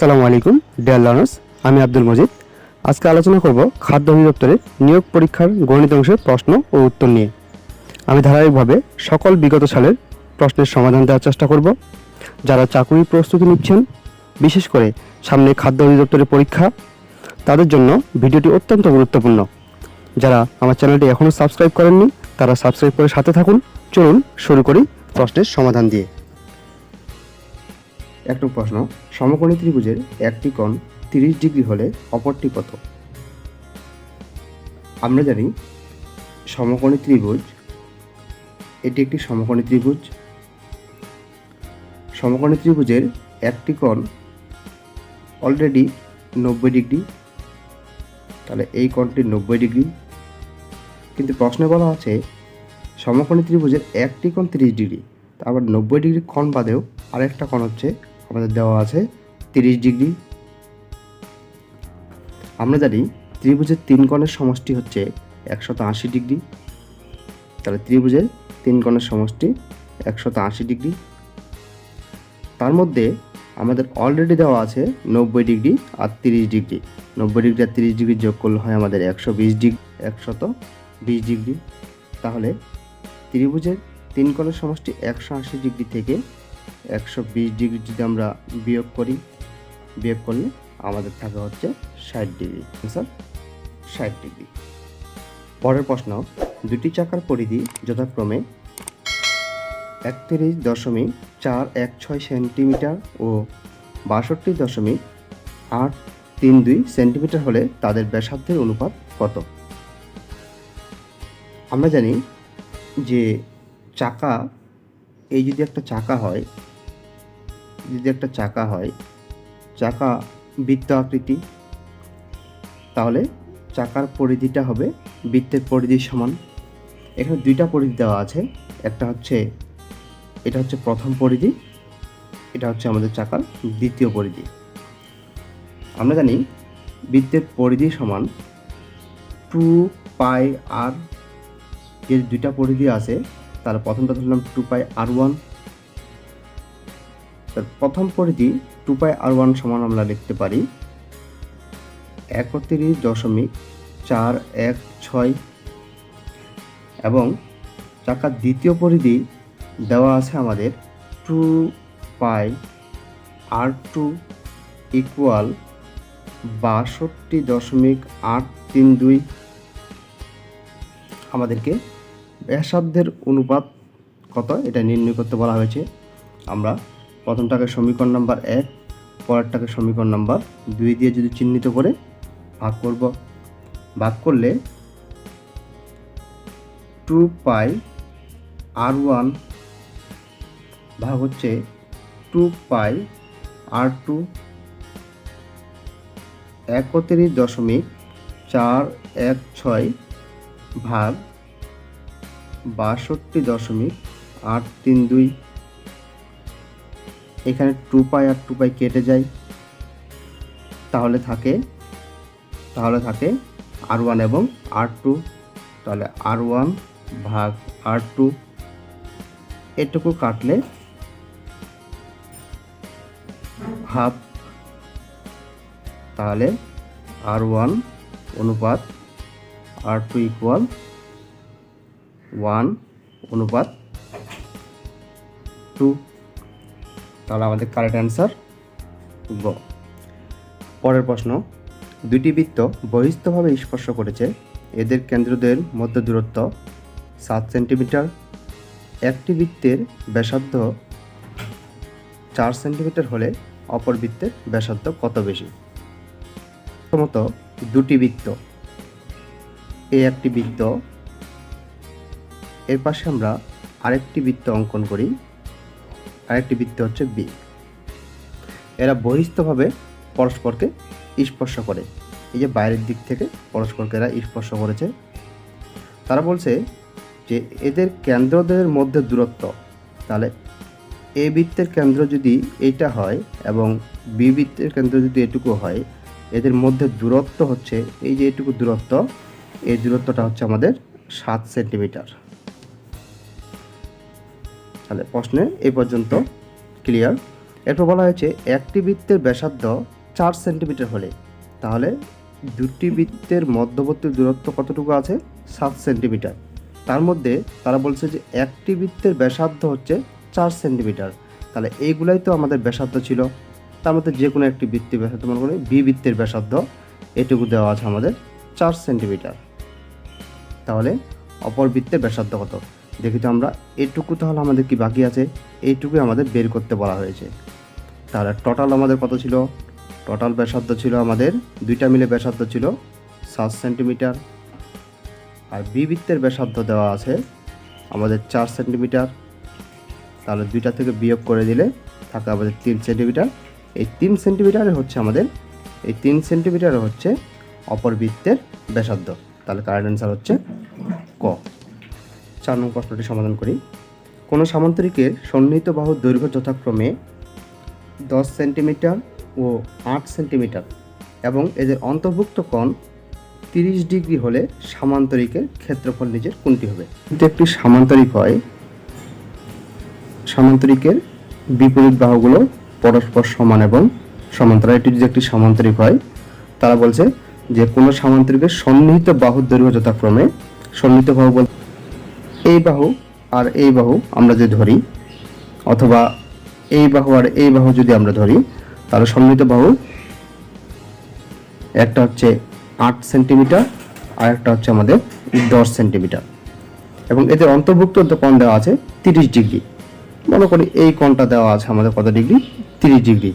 আসসালামু আলাইকুম dear learners আমি আব্দুল মজিদ। আজকে আলোচনা করব খাদ্য অধিদপ্তরের নিয়োগ পরীক্ষার গণিত অংশের প্রশ্ন ও উত্তর নিয়ে। আমি ধারাবাহিকভাবে সকল বিগত সালের প্রশ্নের সমাধান দেওয়ার চেষ্টা করব। যারা চাকরির প্রস্তুতি নিচ্ছেন, বিশেষ করে সামনে খাদ্য অধিদপ্তরের পরীক্ষা, তাদের জন্য ভিডিওটি অত্যন্ত গুরুত্বপূর্ণ। যারা আমার চ্যানেলটি এখনও সাবস্ক্রাইব করেননি, তারা সাবস্ক্রাইব করে সাথে থাকুন। চলুন শুরু করি প্রশ্নের সমাধান দিয়ে। একটু প্রশ্ন, সমকোণী ত্রিভুজের একটি কোণ তিরিশ ডিগ্রি হলে অপরটি কত? আমরা জানি সমকোণী ত্রিভুজ, এটি একটি সমকোণী ত্রিভুজ। সমকোণী ত্রিভুজের একটি কোণ অলরেডি নব্বই ডিগ্রি, তাহলে এই কোণটি নব্বই ডিগ্রি। কিন্তু প্রশ্নে বলা আছে সমকোণী ত্রিভুজের একটি কোণ তিরিশ ডিগ্রি তারপর নব্বই ডিগ্রি কোণ বাদেও আরেকটা কোণ হচ্ছে আমাদের দেওয়া আছে তিরিশ ডিগ্রি। আমরা জানি ত্রিভুজের তিন কোণের সমষ্টি হচ্ছে একশত আশি ডিগ্রি। তাহলে ত্রিভুজের তিন কোণের সমষ্টি একশত আশি ডিগ্রি। তার মধ্যে আমাদের অলরেডি দেওয়া আছে নব্বই ডিগ্রি আর তিরিশ ডিগ্রি। নব্বই ডিগ্রি আর তিরিশ ডিগ্রি যোগ করলে হয় আমাদের একশো বিশ ডিগ্রি, একশত বিশ ডিগ্রি। তাহলে ত্রিভুজের তিন কোণের সমষ্টি একশো আশি ডিগ্রি থেকে একশো বিশ ডিগ্রি যদি আমরা বিয়োগ করি, বিয়োগ করলে আমাদের থাকে হচ্ছে ষাট ডিগ্রি। স্যার ষাট ডিগ্রি। পরের প্রশ্ন, দুটি চাকার পরিধি যথাক্রমে একত্রিশ দশমিক চার এক ছয় সেন্টিমিটার ও বাষট্টি দশমিক আট তিন দুই সেন্টিমিটার হলে তাদের ব্যাসার্ধের অনুপাত কত? আমরা জানি যে চাকা এই যদি একটা চাকা হয়, যদি একটা চাকা হয়, চাকা বৃত্ত আকৃতি, তাহলে চাকার পরিধিটা হবে বৃত্তের পরিধির সমান। এখানে দুইটা পরিধি দেওয়া আছে, একটা হচ্ছে, এটা হচ্ছে প্রথম পরিধি, এটা হচ্ছে আমাদের চাকার দ্বিতীয় পরিধি। আমরা জানি বৃত্তের পরিধি সমান টু পাই আর। যে দুইটা পরিধি আছে তার প্রথমটা ধরলাম টু পাই আর ওয়ান তার প্রথম পরিধি টু পাই আর ওয়ান সমান আমরা লিখতে পারি একত্রিশ দশমিক চার এক ছয়। এবং চাকার দ্বিতীয় পরিধি দেওয়া আছে আমাদের two pi r two equal বাষট্টি দশমিক আট তিন দুই। আমাদেরকে ব্যাসার্ধের অনুপাত কত? এটা নির্ণয় করতে বলা হয়েছে। আমরা প্রথমটাকে সমীকরণ নাম্বার এক, পরেরটাকে সমীকরণ নাম্বার দুই দিয়ে যদি চিহ্নিত করে ভাগ করব। ভাগ করলে টু পাই আর ওয়ান ভাগ হচ্ছে টু পাই আর টু একত্রিশ দশমিক চার এক ছয় ভাগ বাষট্টি দশমিক আট তিন দুই। এখানে টু পাই আর টু পাই কেটে যায়। তাহলে থাকে তাহলে থাকে আর ওয়ান এবং আর টু তাহলে আর ওয়ান ভাগ আর টু এটুকু কাটলে হাফ তাহলে আর ওয়ান অনুপাত আর টু ইকুয়াল ওয়ান অনুপাত টু। তাহলে আমাদের কারেক্ট অ্যান্সার গ। পরের প্রশ্ন দুটি বৃত্ত বহিস্থভাবে স্পর্শ করেছে। এদের কেন্দ্রদের মধ্যে দূরত্ব সাত সেন্টিমিটার। একটি বৃত্তের ব্যাসার্ধ চার সেন্টিমিটার হলে অপর বৃত্তের ব্যাসার্ধ কত বেশি? প্রথমত, দুটি বৃত্ত। এই একটি বৃত্ত এর পাশে আমরা আরেকটি বৃত্ত অঙ্কন করি। আরেকটি বৃত্ত হচ্ছে বি এরা বহিস্থভাবে পরস্পরকে স্পর্শ করে। এই যে বাইরের দিক থেকে পরস্পরকে এরা স্পর্শ করেছে। তারা বলছে যে এদের কেন্দ্রদের মধ্যে দূরত্ব, তাহলে এ বৃত্তের কেন্দ্র যদি এইটা হয় এবং বি বৃত্তের কেন্দ্র যদি এটুকু হয়, এদের মধ্যে দূরত্ব হচ্ছে, এই যে এটুকু দূরত্ব, এই দূরত্বটা হচ্ছে আমাদের সাত সেন্টিমিটার। তাহলে প্রশ্নে এই পর্যন্ত ক্লিয়ার এরপর বলা হয়েছে, একটি বৃত্তের ব্যাসার্ধ চার সেন্টিমিটার হলে, তাহলে দুটি বৃত্তের মধ্যবর্তী দূরত্ব কতটুকু আছে? সাত সেন্টিমিটার। তার মধ্যে তারা বলছে যে, একটি বৃত্তের ব্যাসার্ধ হচ্ছে চার সেন্টিমিটার। তাহলে এইগুলাই তো আমাদের ব্যাসার্ধ ছিল। তার মধ্যে যে কোনো একটি বৃত্তের ব্যাসার্ধ, মনে করি, বি বৃত্তের ব্যাসার্ধ, এটুকু দেওয়া আছে আমাদের চার সেন্টিমিটার। তাহলে অপর বৃত্তের ব্যাসার্ধ কত? দেখি তো আমরা, এটুকু তাহলে আমাদের কি বাকি আছে? এইটুকুই আমাদের বের করতে বলা হয়েছে। তাহলে টোটাল আমাদের কত ছিল? টোটাল ব্যাসার্ধ ছিল আমাদের, দুইটা মিলে ব্যাসার্ধ ছিল সাত সেন্টিমিটার আর বি বৃত্তের ব্যাসার্ধ দেওয়া আছে আমাদের চার সেন্টিমিটার তাহলে দুইটা থেকে বিয়োগ করে দিলে থাকে আমাদের তিন সেন্টিমিটার এই তিন সেন্টিমিটারে হচ্ছে আমাদের, এই তিন সেন্টিমিটারে হচ্ছে অপর বৃত্তের ব্যাসার্ধ। তাহলে কারেন্ট অ্যান্সার হচ্ছে ক। চার নম্বর প্রশ্নটি সমাধান করি। কোনো সামান্তরিকের সন্নিহিত বাহুর দৈর্ঘ্য যথাক্রমে দশ সেন্টিমিটার ও আট সেন্টিমিটার এবং এদের অন্তর্ভুক্ত কোণ তিরিশ ডিগ্রি হলে সামান্তরিকের ক্ষেত্রফল নিজের কোনটি হবে? যদি একটি সামান্তরিক হয়, সামান্তরিকের বিপরীত বাহুগুলো পরস্পর সমান এবং সমান্তরাল। এটি যদি একটি সামান্তরিক হয়, তারা বলছে যে কোনো সামান্তরিকের সন্নিহিত বাহুর দৈর্ঘ্য যথাক্রমে সন্নিহিত বাহু এই বাহু আর এই বাহু আমরা যদি ধরি, অথবা এই বাহু আর এই বাহু যদি আমরা ধরি, তাহলে সন্নিহিত বাহু একটা হচ্ছে আট সেন্টিমিটার আর একটা হচ্ছে আমাদের দশ সেন্টিমিটার। এবং এদের অন্তর্ভুক্ত কোণ দেওয়া আছে তিরিশ ডিগ্রি। মনে করি এই কোণটা দেওয়া আছে আমাদের কত ডিগ্রি? তিরিশ ডিগ্রি।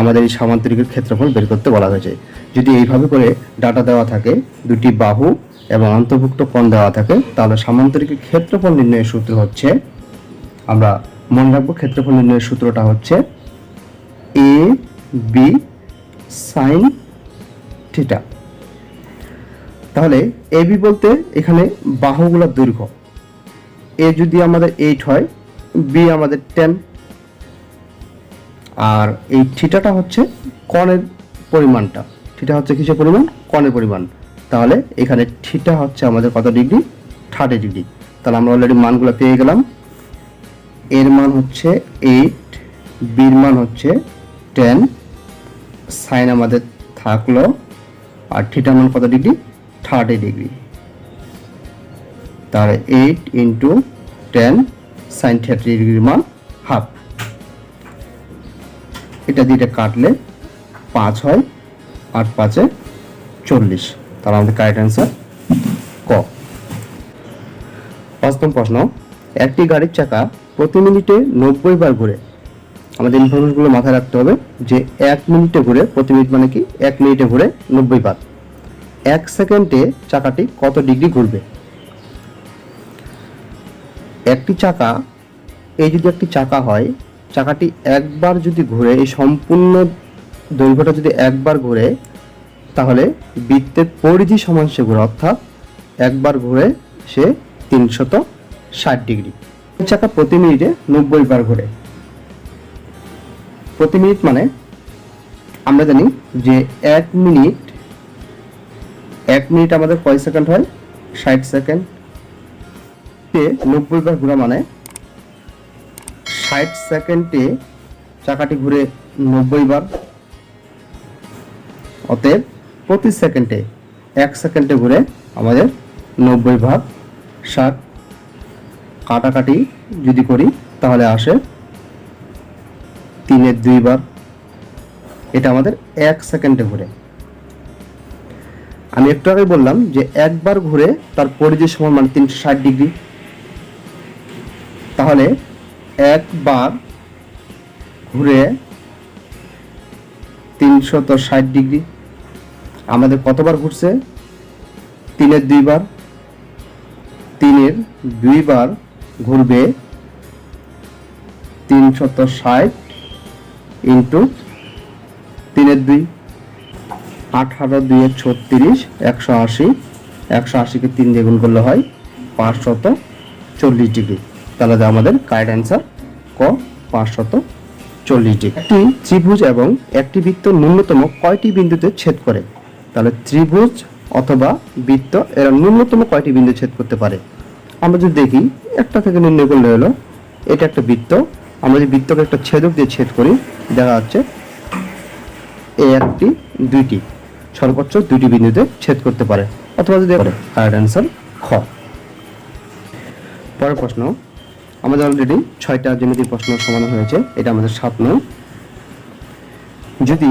আমাদের এই সামান্তরিকের ক্ষেত্রফল বের করতে বলা হয়েছে। যদি এইভাবে করে ডাটা দেওয়া থাকে দুটি বাহু এবং অন্তর্ভুক্ত কোণ দেওয়া থাকে, তাহলে সামান্তরিকের ক্ষেত্রফল নির্ণয়ের সূত্র হচ্ছে, আমরা মনে রাখব ক্ষেত্রফল নির্ণয়ের সূত্রটা হচ্ছে এ বি সাইন থিটা তাহলে এ বি বলতে এখানে বাহুগুলোর দৈর্ঘ্য। এ যদি আমাদের এইট হয় বি আমাদের টেন আর এই থিটাটা হচ্ছে কণের পরিমাণটা। থিটা হচ্ছে কিসের পরিমাণ? কণের পরিমাণ। তাহলে এখানে থিটা হচ্ছে আমাদের কত ডিগ্রি? Thirty degree. তাহলে আমরা অলরেডি মানগুলো পেয়ে গেলাম। এর মান হচ্ছে এইট, বির মান হচ্ছে টেন। সাইন আমাদের থাকল। আর থিটা মান কত ডিগ্রি? Thirty degree. তাহলে eight into ten, sine thirty ডিগ্রির মান হাফ। এটা দিয়ে কাটলে পাঁচ হয় আট পাঁচে চল্লিশ। তাহলে আমাদের কারেক্ট অ্যান্সার ক। অষ্টম প্রশ্ন, একটি গাড়ির চাকা প্রতি মিনিটে নব্বই বার ঘুরে। আমাদের ইনফরমেশনগুলো মাথায় রাখতে হবে যে এক মিনিটে ঘুরে প্রতি মিনিট মানে কি? এক মিনিটে ঘুরে নব্বই বার। এক সেকেন্ডে চাকাটি কত ডিগ্রি ঘুরবে? একটি চাকা, এই যদি একটি চাকা হয়, চাকাটি একবার যদি ঘুরে, এই সম্পূর্ণ দৈর্ঘ্যটা যদি একবার ঘুরে তাহলে বৃত্তের পরিধি সমান সে ঘুরে অর্থাৎ একবার ঘুরে সে তিনশত ষাট ডিগ্রি। চাকা প্রতি মিনিটে নব্বই বার ঘুরে। প্রতি মিনিট মানে আমরা জানি যে এক মিনিট এক মিনিট আমাদের কয় সেকেন্ড হয়? ষাট সেকেন্ড। নব্বই বার ঘোরা মানে ষাট সেকেন্ডে চাকাটি ঘুরে নব্বই বার। অতএব প্রতি সেকেন্ডে, এক সেকেন্ডে ঘুরে আমাদের নব্বই ভাগ, ষাট কাটাকাটি যদি করি, তাহলে আসে তিনের দুইবার এটা আমাদের এক সেকেন্ডে ঘুরে। আমি একটু আগে বললাম যে একবার ঘুরে তার পরিধি সমান মানে তিনশো ষাট ডিগ্রি। তাহলে একবার ঘুরে তিনশত ষাট ডিগ্রি। আমাদের কতবার ঘুরছে? তিনের দুইবার। তিনের দুইবার ঘুরবে তিনশত ষাট ইন্টু তিনের দুই। আঠারো দুই ছত্রিশ, একশো আশি। একশো আশিকে তিন দিয়ে গুণ করলে হয় পাঁচশত চল্লিশ ডিগ্রি। তাহলে আমাদের কারেক্ট অ্যান্সার ক পাঁচশত চল্লিশ ডিগ্রি। একটি ত্রিভুজ এবং একটি বৃত্ত ন্যূনতম কয়টি বিন্দুতে ছেদ করে? তাহলে ত্রিভুজ অথবা বৃত্ত এরা ন্যূনতম কয়টি বিন্দু ছেদ করতে পারে? আমরা যদি দেখি একটা থেকে নির্ণয় করলে হলো এটা একটা বৃত্ত আমরা যদি বৃত্তকে একটা ছেদক দিয়ে ছেদ করি দেখা যাচ্ছে এই একটি দুইটি সর্বোচ্চ দুইটি বিন্দুতে ছেদ করতে পারে অথবা যদি কারেক্ট অ্যান্সার খ। পরের প্রশ্ন আমাদের অলরেডি ছয়টা জ্যামিতির প্রশ্ন সমাধান হয়েছে এটা আমাদের সাত নয়। যদি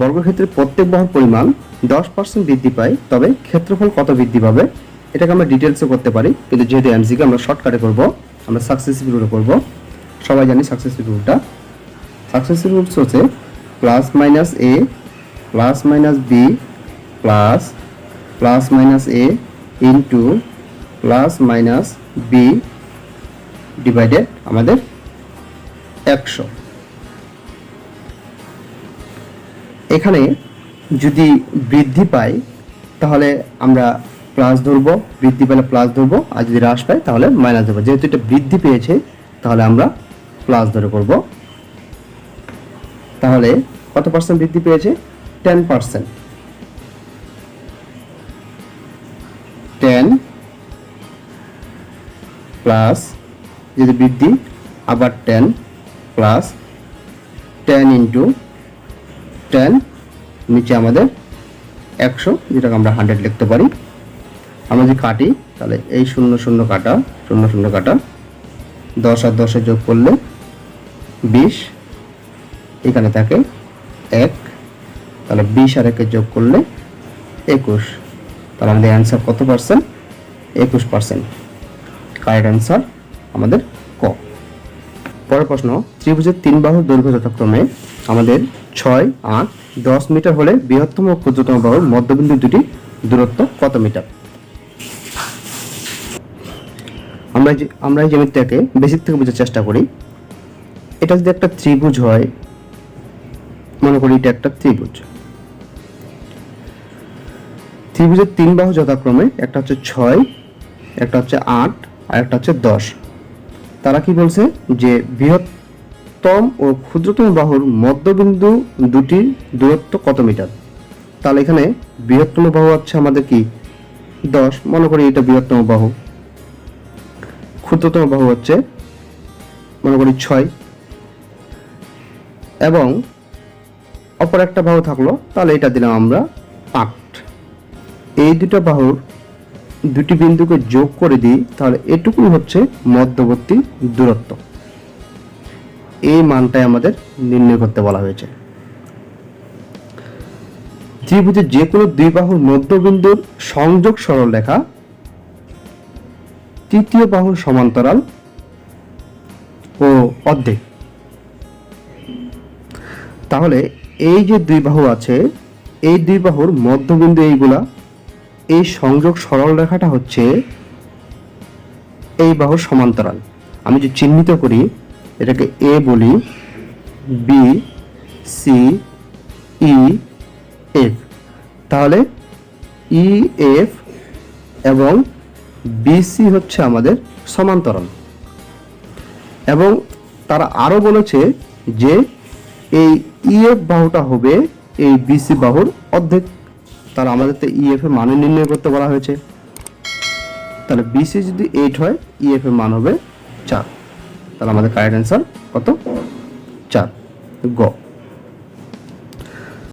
বর্গক্ষেত্রের প্রত্যেক বাহুর পরিমাণ দশ পার্সেন্ট বৃদ্ধি পায়, তবে ক্ষেত্রফল কত বৃদ্ধি পাবে এটাকে আমরা ডিটেলসে করতে পারি, কিন্তু যেহেতু এমসিকে আমরা শর্টকাটে করব, আমরা সাকসেসিভ রুলে করব। সবাই জানি সাকসেসিভ রুলটা সাকসেসিভ রুলস হচ্ছে plus minus A plus minus B plus plus minus A into plus minus B divided আমাদের একশো। এখানে যদি বৃদ্ধি পায়, তাহলে আমরা প্লাস ধরবো, বৃদ্ধি পেলে প্লাস ধরবো, আর যদি হ্রাস পায়, তাহলে মাইনাস ধরবো। যেহেতু এটা বৃদ্ধি পেয়েছে, তাহলে আমরা প্লাস ধরে করব। তাহলে কত পার্সেন্ট বৃদ্ধি পেয়েছে? টেন পার্সেন্ট টেন প্লাস যদি বৃদ্ধি, আবার ten plus ten into ten নিচে আমাদের একশো, যেটাকে আমরা হান্ড্রেড লিখতে পারি। আমরা যদি কাটি, তাহলে এই শূন্য শূন্য কাটা, শূন্য শূন্য কাটা। দশ আর দশে যোগ করলে বিশ। এখানে থাকে এক। তাহলে বিশ আর একে যোগ করলে একুশ। তাহলে আমাদের অ্যান্সার কত পার্সেন্ট একুশ পার্সেন্ট কারেক্ট অ্যান্সার আমাদের পরের প্রশ্ন, ত্রিভুজের তিন বাহুর দৈর্ঘ্য যথাক্রমে আমাদের ছয়, আট, দশ মিটার হলে বৃহত্তম ও ক্ষুদ্রতম বাহুর মধ্যবিন্দু দুটি দূরত্ব কত মিটার? আমরা যে, আমরা এই জ্যামিতিটাকে বেসিক থেকে বোঝার চেষ্টা করি। এটা যদি একটা ত্রিভুজ হয়, মনে করি এটা একটা ত্রিভুজ। ত্রিভুজের তিন বাহু যথাক্রমে, একটা হচ্ছে ছয়, একটা হচ্ছে আট, আর একটা হচ্ছে দশ। তারা কি বলছে? যে বৃহত্তম ও ক্ষুদ্রতম বাহুর মধ্যবিন্দু দুটির দূরত্ব কত মিটার? তাহলে এখানে বৃহত্তম বাহু হচ্ছে আমাদের কি? দশ। মনে করি এটা বৃহত্তম বাহু। ক্ষুদ্রতম বাহু হচ্ছে, মনে করি ছয়। এবং অপর একটা বাহু থাকল, তাহলে এটা দিলাম আমরা আট। এই দুটো বাহুর দুটি বিন্দুকে যোগ করে দিই, তাহলে এটুকুই হচ্ছে মধ্যবর্তী দূরত্ব। এই মানটাই আমাদের নির্ণয় করতে বলা হয়েছে। ত্রিভুজের যে কোনো দুই বাহুর মধ্যবিন্দুর সংযোগ সরলরেখা তৃতীয় বাহুর সমান্তরাল ও অর্ধেক। তাহলে এই যে দুই বাহু আছে, এই দুই বাহুর মধ্যবিন্দু এইগুলা এই সংযোগ সরল রেখাটা হচ্ছে এই বাহুর সমান্তরাল। আমি যে চিহ্নিত করি, এটাকে এ বলি বি সি ই এফ তাহলে ই এফ এবং বিসি হচ্ছে আমাদের সমান্তরাল। এবং তারা আরও বলেছে যে এই ইএফ বাহুটা হবে এই বিসি বাহুর অর্ধেক। তাহলে আমাদের তো ইএফ এর মানে নির্ণয় করতে বলা হয়েছে। তাহলে বিসি যদি এইট হয় ইএফ এর মান হবে চার। তাহলে আমাদের কারেক্ট অ্যান্সার কত? চার। গ।